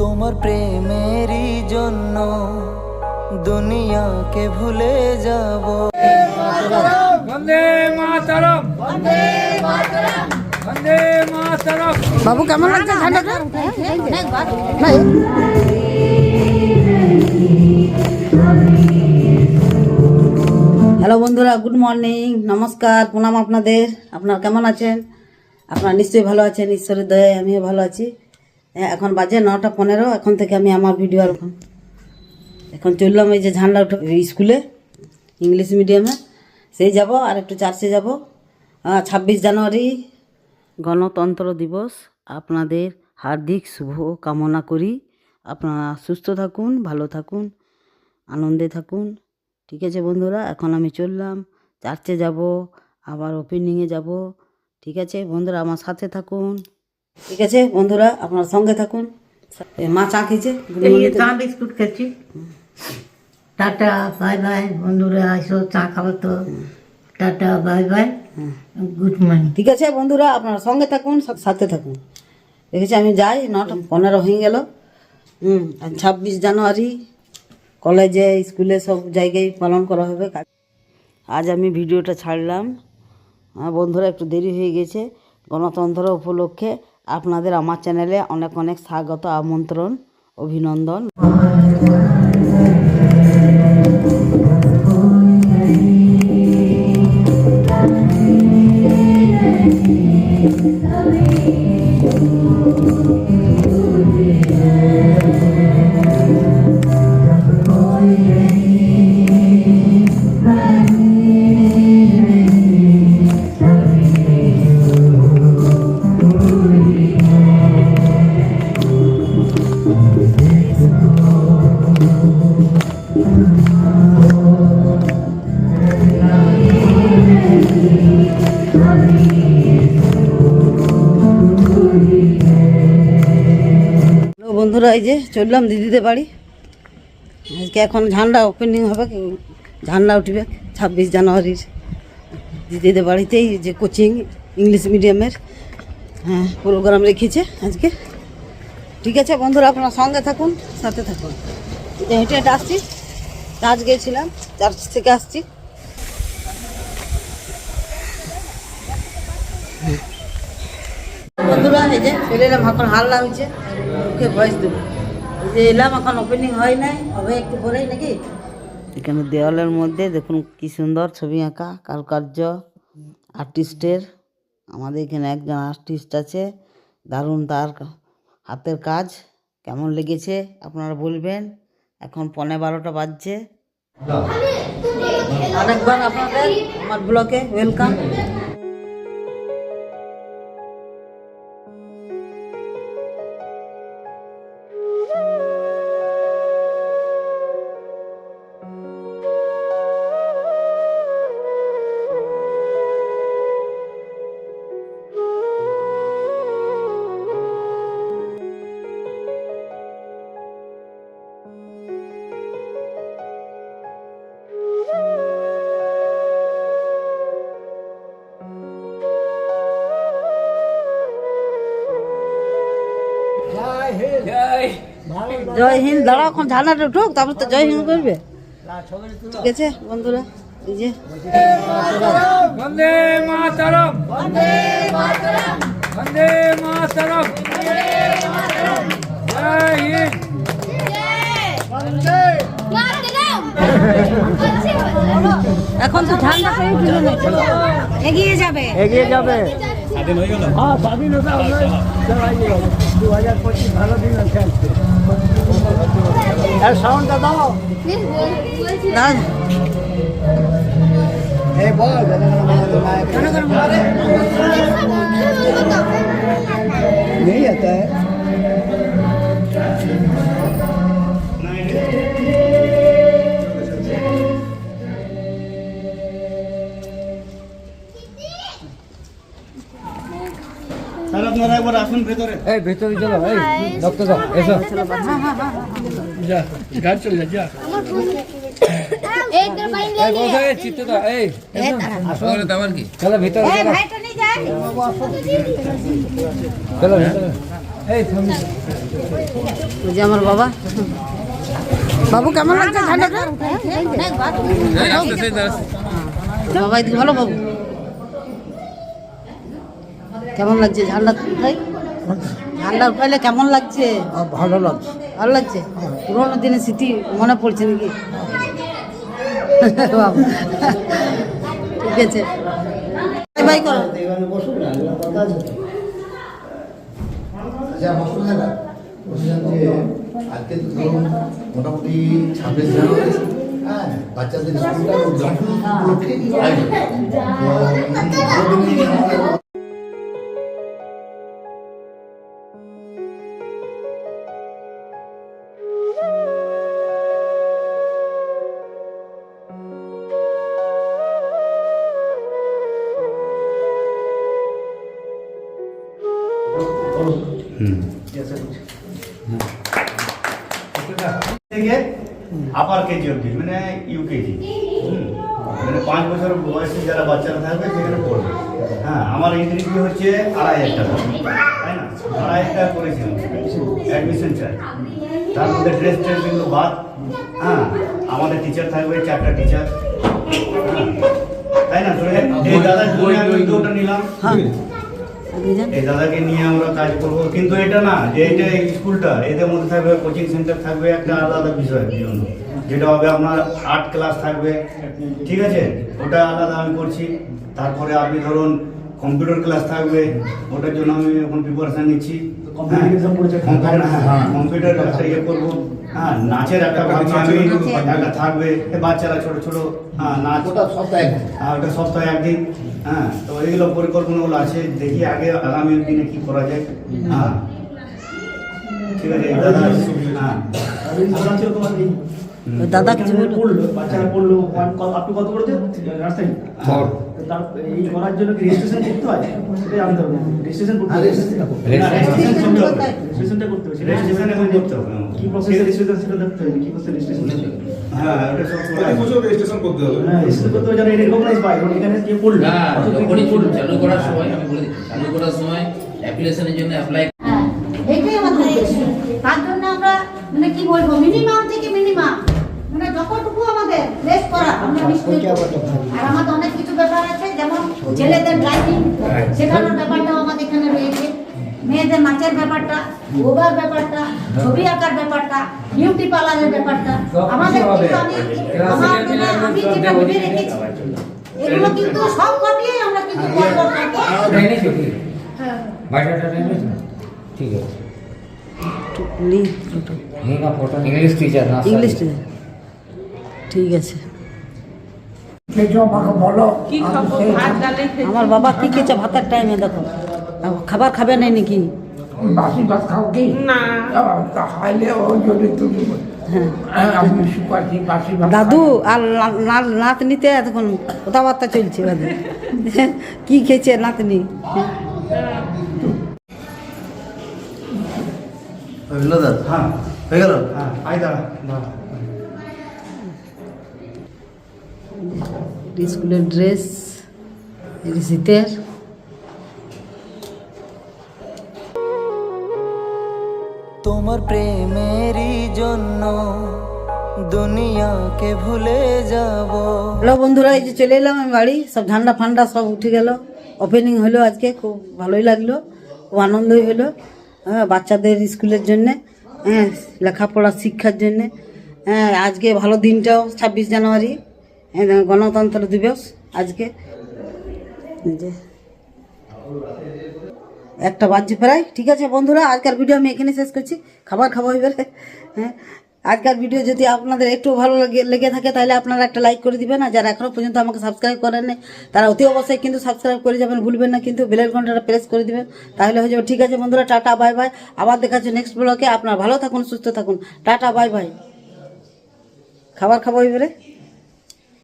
তোমার প্রেমেরই জন্য দুনিয়াকে ভুলে যাব। বাবু কেমন লাগছে ঠান্ডাটা হ্যালো বন্ধুরা গুড মর্নিং নমস্কার প্রণাম আপনাদের। আপনারা কেমন আছেন? আপনারা নিশ্চয়ই ভালো আছেন ঈশ্বরের দয়ায় আমিও ভালো আছি। এখন বাজে নটা পনেরো, এখন থেকে আমি আমার ভিডিও আর এখন। চললাম এই যে ঝান্ডা স্কুলে ইংলিশ মিডিয়ামে সেই যাব, আর একটু চার্চে যাব। ছাব্বিশ জানুয়ারি, গণতন্ত্র দিবস। আপনাদের হার্দিক শুভ কামনা করি। আপনারা সুস্থ থাকুন, ভালো থাকুন, আনন্দে থাকুন। ঠিক আছে বন্ধুরা, এখন আমি চললাম। চার্চে যাব, আবার ওপেনিংয়ে যাব। ঠিক আছে বন্ধুরা, আমার সাথে থাকুন। ঠিক আছে বন্ধুরা আপনার সঙ্গে থাকুন। মা চা খেয়েছে চা বিস্কুট খাচ্ছি টাটা বাই বাই বন্ধুরা আসো চা খাব তো। Tata bye bye good morning. ঠিক আছে বন্ধুরা আপনার সঙ্গে থাকুন সাথে থাকুন। দেখেছি আমি যাই নটা পনেরো হয়ে গেল। হুম ছাব্বিশ জানুয়ারি কলেজে স্কুলে সব জায়গায় পালন করা হবে। আজ আমি ভিডিওটা ছাড়লাম। বন্ধুরা একটু দেরি হয়ে গেছে। গণতন্ত্র উপলক্ষে আপনাদের আমার চ্যানেলে অনেক অনেক স্বাগত আমন্ত্রণ অভিনন্দন। বন্ধুরা, এই যে চললাম দিদিদের বাড়ি। আজকে এখন ঝান্ডা ওপেনিং হবে, ঝান্ডা উঠবে ছাব্বিশ জানুয়ারির। দিদিদের বাড়িতেই যে কোচিং ইংলিশ মিডিয়ামের হ্যাঁ প্রোগ্রাম রেখেছে আজকে। ঠিক আছে বন্ধুরা, আপনার সঙ্গে থাকুন, সাথে থাকুন। হেঁটে হেঁটে আসছি চার্চ গিয়েছিলাম চার্চ থেকে আসছি বন্ধুরা এই যে চলে এলাম এখন হাল্লা হয়েছে ওকে ভয়েস দেবো। যে এলাম এখন ওপেনিং হয় নাই হবে একটু পরেই নাকি? এখানে দেওয়ালের মধ্যে দেখুন কি সুন্দর ছবি আঁকা কারুকার্য আর্টিস্টের আমাদের এখানে একজন আর্টিস্ট আছে দারুণ তার হাতের কাজ কেমন লেগেছে আপনারা বলবেন। এখন পনেরো বারোটা বাজছে। আরেকবার আপনাদের আমার ব্লকে ওয়েলকাম জয় হিন্দ দাঁড়াও এখন ঝান্ডাটা উঠুক তারপর তো জয় হিন্দ করবে ঠিক আছে বন্ধুরা এই যে বন্দে মাতরম বন্দে মাতরম বন্দে মাতরম জয় হিন্দ এখন তো ঝান্ডা পেয়ে উঠল না এগিয়ে যাবে এগিয়ে যাবে হ্যাঁ স্বাধীনতা হলো দু হাজার পঁচিশ ভালো দিন আছে সাউন্ডটা দাও না এই বল नहीं आता है এই ভেতরে চলো এই রক্ত দাও এসো। যা গাড়ি চলে যা যা। এই বসে চিত্ত দাও এই আসো চলো ভিতরে চলো। চলো ভিতরে। ওই যে আমার বাবা। বাবু কেমন লাগছে ঠান্ডাটা? বাবা ভালো বাবু। কেমন লাগছে? ঝান্ডা উঠাই ঝান্ডা পাইলে কেমন লাগছে? ভালো লাগছে। ভালো লাগছে? পুরোনো দিনের স্মৃতি মনে পড়ছে নাকি? বাবু ঠিক আছে। বাই বাই করো। আচ্ছা মাসুদ দাদা বলছিলাম যে আজকে তো ধরুন মোটামুটি ছাব্বিশ জানুয়ারি হ্যাঁ বাচ্চাদের স্কুলটা উদ্বোধন উপলক্ষে থেকে আপার কেজি অবধি মানে ইউকেজি মানে পাঁচ বছর বয়সী যারা বাচ্চারা থাকবে, সেখানে পড়বে। হ্যাঁ আমার এন্ট্রি হচ্ছে আড়াই হাজার টাকা। তাই না? আড়াই হাজার টাকা করেছি অ্যাডমিশন চার্জ তার মধ্যে ড্রেস ট্রেস এগুলো বাদ। হ্যাঁ আমাদের টিচার থাকবে, চারটা টিচার হ্যাঁ তাই না? দাদার জন্য নিলাম। হ্যাঁ। এই দাদাকে নিয়ে আমরা কাজ করব। কিন্তু এটা না যে এটা স্কুলটা এদের মধ্যে থাকবে কোচিং সেন্টার থাকবে একটা আলাদা বিষয় জন্য। যেটা হবে আপনার আর্ট ক্লাস থাকবে ঠিক আছে? ওটা আলাদা আমি করছি। তারপরে আপনি ধরুন কম্পিউটার ক্লাস থাকবে ওটার জন্য আমি এখন প্রিপারেশন নিচ্ছি। কম্পিউটার হ্যাঁ কম্পিউটার একটা ইয়ে করব। হ্যাঁ নাচের একটা ভাবছি আমি। একটা থাকবে বাচ্চারা ছোট ছোট হ্যাঁ নাচ। ওটা সপ্তাহে আর ওটা সপ্তাহে একদিন। হ্যাঁ তো এইগুলো পরিকল্পনাগুলো আছে দেখি আগে আগামী দিনে কি করা যায়। হ্যাঁ। ঠিক আছে দাদা হ্যাঁ। দাদা কিছু পড়ল বাচ্চারা পড়ল আপনি কত করেছে রাস্তায় এই করার জন্য কি রেজিস্ট্রেশন করতে হয়? সেটাই জানতে হবে। রেজিস্ট্রেশন করতে হবে। রেজিস্ট্রেশনটা করতে হবে। রেজিস্ট্রেশন এখন করতে হবে। কি প্রসেসে রেজিস্ট্রেশন সেটা দেখতে হবে। কি প্রসেসে রেজিস্ট্রেশন হ্যাঁ ওটা সব করা প্রতি আছে। বছর রেজিস্ট্রেশন করতে হবে। হ্যাঁ রেজিস্ট্রেশন করতে হবে যেন রেকগনাইজ পায় এবং এখানে কে পড়ল না যখনই পড়ল। চালু করার সময় আমি বলে দিচ্ছি চালু করার সময় অ্যাপ্লিকেশনের জন্য অ্যাপ্লাই হ্যাঁ, এটাই আমাদের উদ্দেশ্য তার জন্য আমরা মানে কি বলব মিনিমাম থেকে মিনিমাম মানে যতটুকু আমাদের বেশ করা আমরা নিশ্চয়ই আর আমাদের অনেক কিছু ব্যাপার আছে যেমন ছেলেদের ড্রাইভিং শেখানোর ব্যাপারটাও আমাদের এখানে রয়েছে। মেয়েদের নাচের ব্যাপারটা গোবার ব্যাপারটা ছবি আঁকার ব্যাপারটা বিউটি পার্লারের ব্যাপারটা আমাদের কিন্তু আমি আমার মানে আমি যেটা ভেবে রেখেছি এগুলো কিন্তু সব কটিয়ে আমরা কিন্তু ঠিক। আছে। লি- দুটো। মেগা ফটো ইংলিশ টিচার না ইংলিশ টিচার। ঠিক আছে। আমার বাবা কি খেয়েছে ভাতের টাইমে দেখো। খাবার খাবে নাই নাকি? বাসি ভাত খাও কি? না। খাইলে ও যদি তুমি হ্যাঁ। ভাত দাদু আর না- না- নাতনিতে এতক্ষণ কথাবার্তা চলছে ওদের কি খেয়েছে নাতনি? হ্যাঁ। হয়ে গেল? হ্যাঁ আই দাঁড়া দাঁড়া। স্কুলের ড্রেস শীতের তোমার প্রেমেরই জন্য দুনিয়াকে ভুলে যাব। হ্যালো বন্ধুরা এই যে চলে এলাম আমি বাড়ি। সব ঠান্ডা ফান্ডা সব উঠে গেল। ওপেনিং হলো আজকে খুব ভালোই লাগল খুব আনন্দই হলো হ্যাঁ বাচ্চাদের স্কুলের জন্যে হ্যাঁ লেখাপড়া শিক্ষার জন্যে হ্যাঁ আজকে ভালো দিনটাও ছাব্বিশ জানুয়ারি হ্যাঁ, গণতন্ত্র দিবস আজকে। যে। একটা বাজছে প্রায়। ঠিক আছে বন্ধুরা, আজকের ভিডিও আমি এখানে শেষ করছি। খাবার খাব এবারে। হ্যাঁ আজকের ভিডিও যদি আপনাদের একটু ভালো লাগে, লেগে থাকে, তাহলে আপনারা একটা লাইক করে দিবেন। আর যারা এখনও পর্যন্ত আমাকে সাবস্ক্রাইব করেন তারা অতি অবশ্যই কিন্তু সাবস্ক্রাইব করে যাবেন। ভুলবেন না, কিন্তু বেলের ঘন্টাটা প্রেস করে দিবেন। তাহলে হয়ে যাবে। ঠিক আছে বন্ধুরা, টাটা বাই বাই আবার দেখা হচ্ছে নেক্সট ব্লকে আপনারা ভালো থাকুন, সুস্থ থাকুন। টাটা বাই বাই খাবার খাব এবারে।